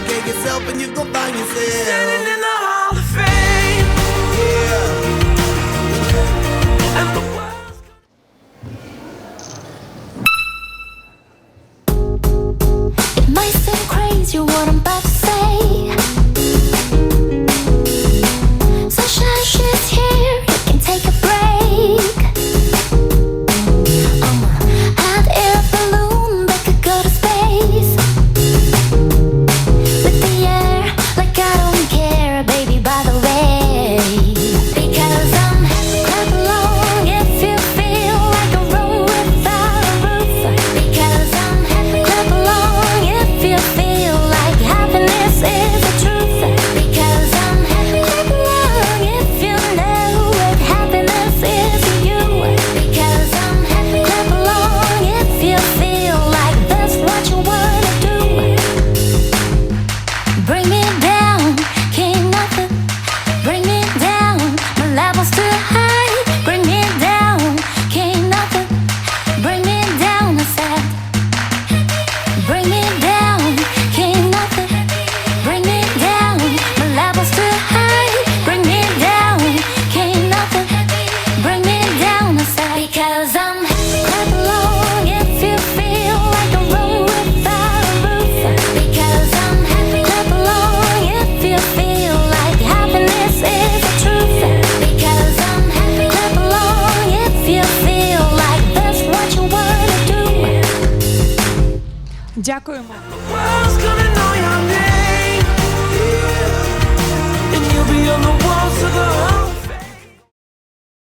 dedicate yourself and you gon' find yourself. Standing in the Hall of Fame. Yeah. And the world's It might seem crazy what I'm about to say. Bring me Дякуємо.